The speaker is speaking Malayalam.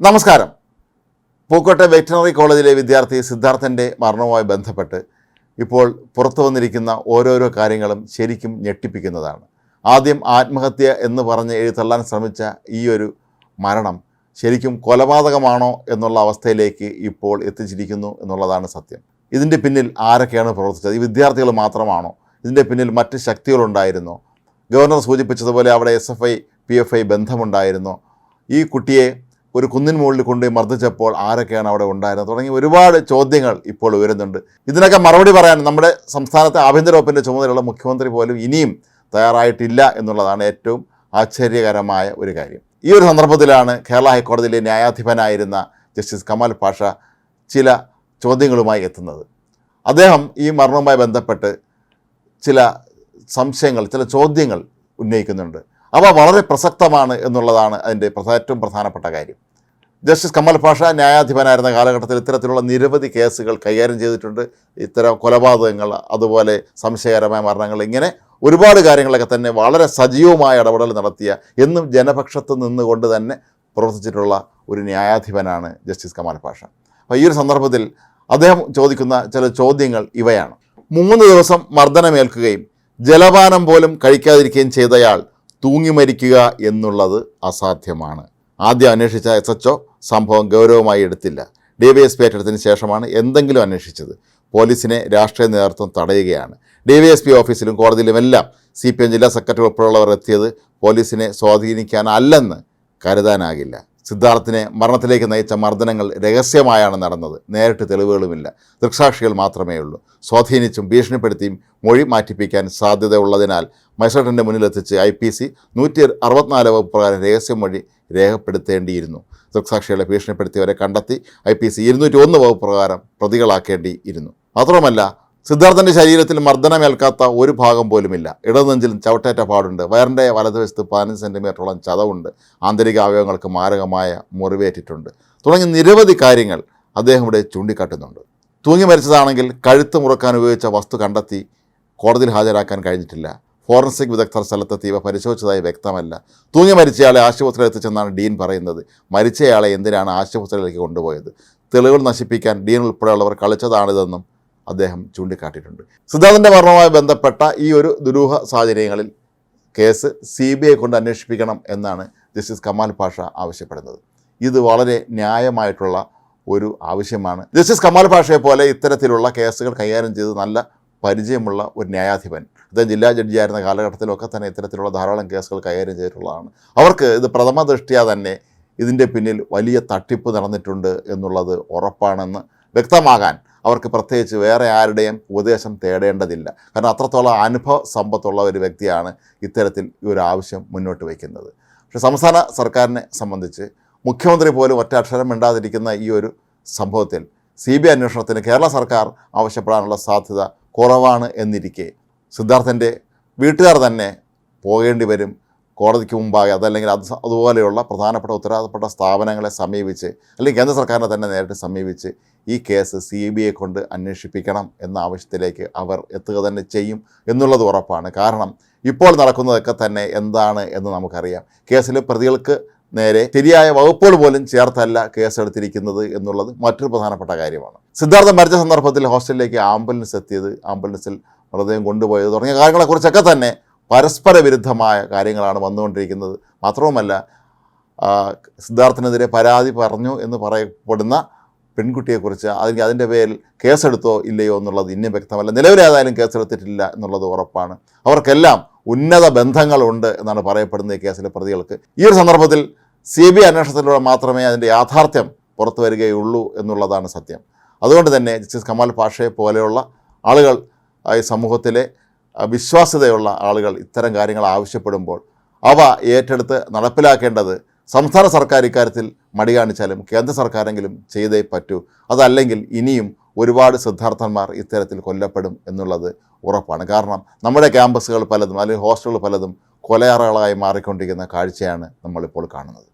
നമസ്കാരം. പൂക്കോട്ടെ വെറ്റിനറി കോളേജിലെ വിദ്യാർത്ഥി സിദ്ധാർത്ഥന്റെ മരണവുമായി ബന്ധപ്പെട്ട് ഇപ്പോൾ പുറത്തു വന്നിരിക്കുന്ന ഓരോരോ കാര്യങ്ങളും ശരിക്കും ഞെട്ടിപ്പിക്കുന്നതാണ്. ആദ്യം ആത്മഹത്യ എന്ന് പറഞ്ഞ് എഴുത്തള്ളാൻ ശ്രമിച്ച ഈ ഒരു മരണം ശരിക്കും കൊലപാതകമാണോ എന്നുള്ള അവസ്ഥയിലേക്ക് ഇപ്പോൾ എത്തിച്ചിരിക്കുന്നു എന്നുള്ളതാണ് സത്യം. ഇതിന്റെ പിന്നിൽ ആരൊക്കെയാണ് പ്രവർത്തിച്ചത്? ഈ വിദ്യാർത്ഥികൾ മാത്രമാണോ? ഇതിന്റെ പിന്നിൽ മറ്റ് ശക്തികളുണ്ടായിരുന്നോ? ഗവർണർ സൂചിപ്പിച്ചതുപോലെ അവിടെ S F I P F I ബന്ധമുണ്ടായിരുന്നോ? ഈ കുട്ടിയെ ഒരു കുന്നിൻ മുകളിൽ കൊണ്ടുപോയി മർദ്ദിച്ചപ്പോൾ ആരൊക്കെയാണ് അവിടെ ഉണ്ടായിരുന്നത്? തുടങ്ങി ഒരുപാട് ചോദ്യങ്ങൾ ഇപ്പോൾ ഉയരുന്നുണ്ട്. ഇതിനൊക്കെ മറുപടി പറയാൻ നമ്മുടെ സംസ്ഥാനത്തെ ആഭ്യന്തര വകുപ്പിന്റെ ചുമതലയുള്ള മുഖ്യമന്ത്രി പോലും ഇനിയും തയ്യാറായിട്ടില്ല എന്നുള്ളതാണ് ഏറ്റവും ആശ്ചര്യകരമായ ഒരു കാര്യം. ഈ ഒരു സന്ദർഭത്തിലാണ് കേരള ഹൈക്കോടതിയിലെ ന്യായാധിപനായിരുന്ന ജസ്റ്റിസ് കമാൽ പാഷ ചില ചോദ്യങ്ങളുമായി എത്തുന്നത്. അദ്ദേഹം ഈ മരണവുമായി ബന്ധപ്പെട്ട് ചില സംശയങ്ങൾ ചില ചോദ്യങ്ങൾ ഉന്നയിക്കുന്നുണ്ട്. അവ വളരെ പ്രസക്തമാണ് എന്നുള്ളതാണ് അതിന്റെ ഏറ്റവും പ്രധാനപ്പെട്ട കാര്യം. ജസ്റ്റിസ് കമൽ പാഷ ന്യായാധിപനായിരുന്ന കാലഘട്ടത്തിൽ ഇത്തരത്തിലുള്ള നിരവധി കേസുകൾ കൈകാര്യം ചെയ്തിട്ടുണ്ട്. ഇത്തരം കൊലപാതകങ്ങൾ അതുപോലെ സംശയകരമായ മരണങ്ങൾ ഇങ്ങനെ ഒരുപാട് കാര്യങ്ങളൊക്കെ തന്നെ വളരെ സജീവമായ ഇടപെടൽ നടത്തിയ എന്നും ജനപക്ഷത്ത് നിന്നുകൊണ്ട് തന്നെ പ്രവർത്തിച്ചിട്ടുള്ള ഒരു ന്യായാധിപനാണ് ജസ്റ്റിസ് കമാൽ പാഷ. അപ്പോൾ ഈ ഒരു സന്ദർഭത്തിൽ അദ്ദേഹം ചോദിക്കുന്ന ചില ചോദ്യങ്ങൾ ഇവയാണ്. മൂന്ന് ദിവസം മർദ്ദനമേൽക്കുകയും ജലപാനം പോലും കഴിക്കാതിരിക്കുകയും ചെയ്തയാൾ തൂങ്ങി മരിക്കുക എന്നുള്ളത് അസാധ്യമാണ്. ആദ്യം അന്വേഷിച്ച എസ് എച്ച് സംഭവം ഗൗരവമായി എടുത്തില്ല. ഡി വൈ എസ് പി ഏറ്റെടുത്തതിന് ശേഷമാണ് എന്തെങ്കിലും അന്വേഷിച്ചത്. പോലീസിനെ രാഷ്ട്രീയ നേതൃത്വം തടയുകയാണ്. ഡി വൈ എസ് പി ഓഫീസിലും കോടതിയിലുമെല്ലാം സി പി എം ജില്ലാ സെക്രട്ടറി ഉൾപ്പെടെയുള്ളവർ എത്തിയത് പോലീസിനെ സ്വാധീനിക്കാനല്ലെന്ന് കരുതാനാകില്ല. സിദ്ധാർത്ഥിനെ മരണത്തിലേക്ക് നയിച്ച മർദ്ദനങ്ങൾ രഹസ്യമായാണ് നടന്നത്. നേരിട്ട് തെളിവുകളുമില്ല. ദൃക്സാക്ഷികൾ മാത്രമേ ഉള്ളൂ സ്വാധീനിച്ചും ഭീഷണിപ്പെടുത്തിയും മൊഴി മാറ്റിപ്പിക്കാൻ സാധ്യതയുള്ളതിനാൽ മജിസ്ട്രേറ്റിന്റെ മുന്നിലെത്തിച്ച് ഐ പി സി നൂറ്റി അറുപത്തിനാല് വകുപ്പ് പ്രകാരം രഹസ്യമൊഴി രേഖപ്പെടുത്തേണ്ടിയിരുന്നു. ദൃക്സാക്ഷികളെ ഭീഷണിപ്പെടുത്തിയവരെ കണ്ടെത്തി ഐ പി സി ഇരുന്നൂറ്റി ഒന്ന് വകുപ്പ് പ്രകാരം പ്രതികളാക്കേണ്ടിയിരുന്നു. മാത്രമല്ല സിദ്ധാർത്ഥന്റെ ശരീരത്തിൽ മർദ്ദനമേൽക്കാത്ത ഒരു ഭാഗം പോലുമില്ല. ഇടനെഞ്ചിൽ ചവിട്ടേറ്റ പാടുണ്ട്. വയറിന്റെ വലതുവശത്ത് പതിനഞ്ച് സെന്റിമീറ്ററോളം ചതവുണ്ട്. ആന്തരിക അവയവങ്ങൾക്ക് മാരകമായ മുറിവേറ്റിട്ടുണ്ട്. തുടങ്ങി നിരവധി കാര്യങ്ങൾ അദ്ദേഹം ഇവിടെ ചൂണ്ടിക്കാട്ടുന്നുണ്ട്. തൂങ്ങി മരിച്ചതാണെങ്കിൽ കഴുത്ത് മുറക്കാൻ ഉപയോഗിച്ച വസ്തു കണ്ടെത്തി കോടതിയിൽ ഹാജരാക്കാൻ കഴിഞ്ഞിട്ടില്ല. ഫോറൻസിക് വിദഗ്ധർ സ്ഥലത്തെത്തി ഇവ പരിശോധിച്ചതായി വ്യക്തമല്ല. തൂങ്ങി മരിച്ചയാളെ ആശുപത്രിയിൽ എത്തിച്ചെന്നാണ് ഡീൻ പറയുന്നത്. മരിച്ചയാളെ എന്തിനാണ് ആശുപത്രിയിലേക്ക് കൊണ്ടുപോയത്? തെളിവുകൾ നശിപ്പിക്കാൻ ഡീൻ ഉൾപ്പെടെയുള്ളവർ കളിച്ചതാണിതെന്നും അദ്ദേഹം ചൂണ്ടിക്കാട്ടിയിട്ടുണ്ട്. സിദ്ധാർത്ഥന്റെ മരണവുമായി ബന്ധപ്പെട്ട ഈ ഒരു ദുരൂഹ സാഹചര്യങ്ങളിൽ കേസ് സി ബി ഐ കൊണ്ട് അന്വേഷിപ്പിക്കണം എന്നാണ് ജസ്റ്റിസ് കമാൽ പാഷ ആവശ്യപ്പെടുന്നത്. ഇത് വളരെ ന്യായമായിട്ടുള്ള ഒരു ആവശ്യമാണ്. ജസ്റ്റിസ് കമാൽ പാഷയെ പോലെ ഇത്തരത്തിലുള്ള കേസുകൾ കൈകാര്യം ചെയ്ത് നല്ല പരിചയമുള്ള ഒരു ന്യായാധിപൻ. അദ്ദേഹം ജില്ലാ ജഡ്ജിയായിരുന്ന കാലഘട്ടത്തിലൊക്കെ തന്നെ ഇത്തരത്തിലുള്ള ധാരാളം കേസുകൾ കൈകാര്യം ചെയ്തിട്ടുള്ളതാണ്. അവർക്ക് ഇത് പ്രഥമ ദൃഷ്ടിയാ തന്നെ ഇതിന്റെ പിന്നിൽ വലിയ തട്ടിപ്പ് നടന്നിട്ടുണ്ട് എന്നുള്ളത് ഉറപ്പാണെന്ന് വ്യക്തമാകാൻ അവർക്ക് പ്രത്യേകിച്ച് വേറെ ആരുടെയും ഉപദേശം തേടേണ്ടതില്ല. കാരണം അത്രത്തോളം അനുഭവ സമ്പത്തുള്ള ഒരു വ്യക്തിയാണ് ഇത്തരത്തിൽ ഈ ഒരു ആവശ്യം മുന്നോട്ട് വയ്ക്കുന്നത്. പക്ഷേ സംസ്ഥാന സർക്കാരിനെ സംബന്ധിച്ച് മുഖ്യമന്ത്രി പോലും ഒറ്റ അക്ഷരം മിണ്ടാതിരിക്കുന്ന ഈ ഒരു സംഭവത്തിൽ സി ബി അന്വേഷണത്തിന് കേരള സർക്കാർ ആവശ്യപ്പെടാനുള്ള സാധ്യത കുറവാണ് എന്നിരിക്കെ സിദ്ധാർത്ഥന്റെ വീട്ടുകാർ തന്നെ പോകേണ്ടി വരും കോടതിക്ക് മുമ്പാകെ അതല്ലെങ്കിൽ അത് അതുപോലെയുള്ള പ്രധാനപ്പെട്ട ഉത്തരവാദപ്പെട്ട സ്ഥാപനങ്ങളെ സമീപിച്ച് അല്ലെങ്കിൽ കേന്ദ്ര സർക്കാരിനെ തന്നെ നേരിട്ട് സമീപിച്ച് ഈ കേസ് സി ബി ഐ കൊണ്ട് അന്വേഷിപ്പിക്കണം എന്ന ആവശ്യത്തിലേക്ക് അവർ എത്തുക തന്നെ ചെയ്യും എന്നുള്ളത് ഉറപ്പാണ്. കാരണം ഇപ്പോൾ നടക്കുന്നതൊക്കെ തന്നെ എന്താണ് എന്ന് നമുക്കറിയാം. കേസിൽ പ്രതികൾക്ക് നേരെ ശരിയായ വകുപ്പുകൾ പോലും ചേർത്തല്ല കേസെടുത്തിരിക്കുന്നത് എന്നുള്ളത് മറ്റൊരു പ്രധാനപ്പെട്ട കാര്യമാണ്. സിദ്ധാർത്ഥൻ മരിച്ച സന്ദർഭത്തിൽ ഹോസ്റ്റലിലേക്ക് ആംബുലൻസ് എത്തിയത് ആംബുലൻസിൽ മൃതദേഹം കൊണ്ടുപോയത് തുടങ്ങിയ കാര്യങ്ങളെക്കുറിച്ചൊക്കെ തന്നെ പരസ്പര വിരുദ്ധമായ കാര്യങ്ങളാണ് വന്നുകൊണ്ടിരിക്കുന്നത്. മാത്രവുമല്ല സിദ്ധാർത്ഥനെതിരെ പരാതി പറഞ്ഞു എന്ന് പറയപ്പെടുന്ന പെൺകുട്ടിയെക്കുറിച്ച് അതിന് അതിന്റെ പേരിൽ കേസെടുത്തോ ഇല്ലയോ എന്നുള്ളത് ഇന്നും വ്യക്തമല്ല. നിലവിലേതായാലും കേസെടുത്തിട്ടില്ല എന്നുള്ളത് ഉറപ്പാണ്. അവർക്കെല്ലാം ഉന്നത ബന്ധങ്ങളുണ്ട് എന്നാണ് പറയപ്പെടുന്നത് ഈ കേസിലെ പ്രതികൾക്ക്. ഈ ഒരു സന്ദർഭത്തിൽ സി ബി അന്വേഷണത്തിലൂടെ മാത്രമേ അതിന്റെ യാഥാർത്ഥ്യം പുറത്തു വരികയുള്ളൂ എന്നുള്ളതാണ് സത്യം. അതുകൊണ്ട് തന്നെ ജസ്റ്റിസ് കമാൽ പാഷയെ പോലെയുള്ള ആളുകൾ ഈ സമൂഹത്തിലെ വിശ്വാസ്യതയുള്ള ആളുകൾ ഇത്തരം കാര്യങ്ങൾ ആവശ്യപ്പെടുമ്പോൾ അവ ഏറ്റെടുത്ത് നടപ്പിലാക്കേണ്ടത് സംസ്ഥാന സർക്കാർ ഇക്കാര്യത്തിൽ മടി കാണിച്ചാലും കേന്ദ്ര സർക്കാരെങ്കിലും ചെയ്തേ പറ്റൂ. അതല്ലെങ്കിൽ ഇനിയും ഒരുപാട് സിദ്ധാർത്ഥന്മാർ ഇത്തരത്തിൽ കൊല്ലപ്പെടും എന്നുള്ളത് ഉറപ്പാണ്. കാരണം നമ്മുടെ ക്യാമ്പസുകൾ പലതും അല്ലെങ്കിൽ ഹോസ്റ്റലുകൾ പലതും കൊലയാറകളായി മാറിക്കൊണ്ടിരിക്കുന്ന കാഴ്ചയാണ് നമ്മളിപ്പോൾ കാണുന്നത്.